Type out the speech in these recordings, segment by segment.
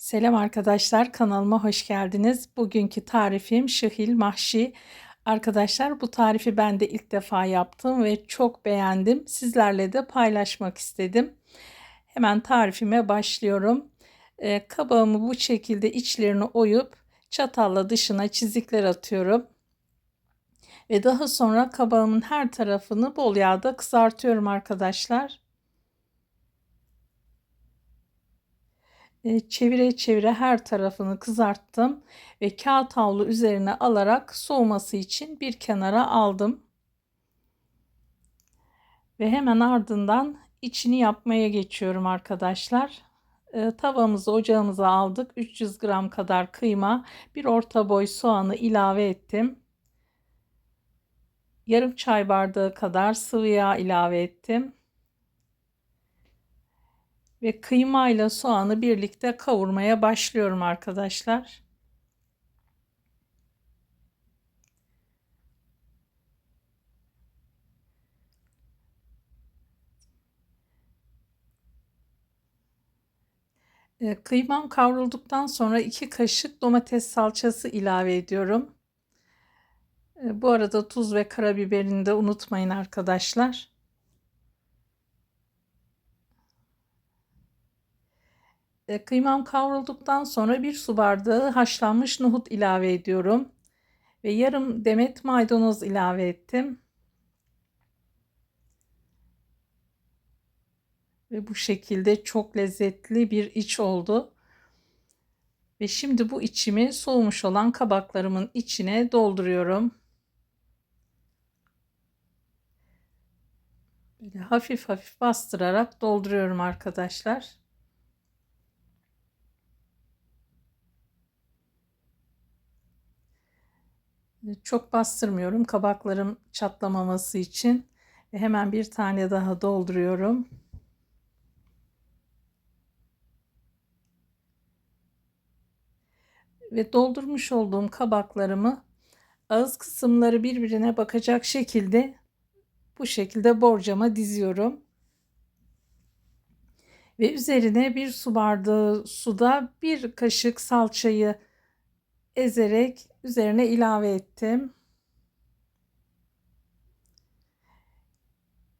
Selam arkadaşlar kanalıma hoş geldiniz. Bugünkü tarifim şıhil mahşi. Arkadaşlar bu tarifi ben de ilk defa yaptım ve çok beğendim. Sizlerle de paylaşmak istedim. Hemen tarifime başlıyorum. Ee, kabağımı bu şekilde içlerini oyup çatalla dışına çizikler atıyorum. Ve daha sonra kabağımın her tarafını bol yağda kızartıyorum arkadaşlar. Çevire çevire her tarafını kızarttım ve kağıt havlu üzerine alarak soğuması için bir kenara aldım. Ve hemen ardından içini yapmaya geçiyorum arkadaşlar. E, tavamızı ocağımıza aldık. 300 gram kadar kıyma, bir orta boy soğanı ilave ettim. Yarım çay bardağı kadar sıvı yağ ilave ettim ve kıyma ile soğanı birlikte kavurmaya başlıyorum arkadaşlar. Ee, kıymam kavrulduktan sonra 2 kaşık domates salçası ilave ediyorum. Ee, bu arada tuz ve karabiberini de unutmayın arkadaşlar. E, kıymam kavrulduktan sonra bir su bardağı haşlanmış nohut ilave ediyorum. Ve yarım demet maydanoz ilave ettim. Ve bu şekilde çok lezzetli bir iç oldu. Ve şimdi bu içimi soğumuş olan kabaklarımın içine dolduruyorum. Böyle hafif hafif bastırarak dolduruyorum arkadaşlar. Çok bastırmıyorum kabaklarım çatlamaması için. Ve hemen bir tane daha dolduruyorum. Ve doldurmuş olduğum kabaklarımı ağız kısımları birbirine bakacak şekilde bu şekilde borcama diziyorum. Ve üzerine bir su bardağı suda bir kaşık salçayı ezerek üzerine ilave ettim.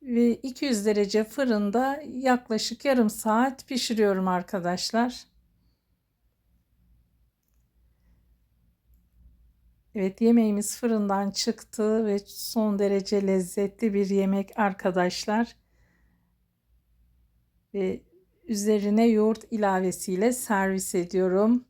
Ve 200 derece fırında yaklaşık yarım saat pişiriyorum arkadaşlar. Evet yemeğimiz fırından çıktı ve son derece lezzetli bir yemek arkadaşlar. Ve üzerine yoğurt ilavesiyle servis ediyorum.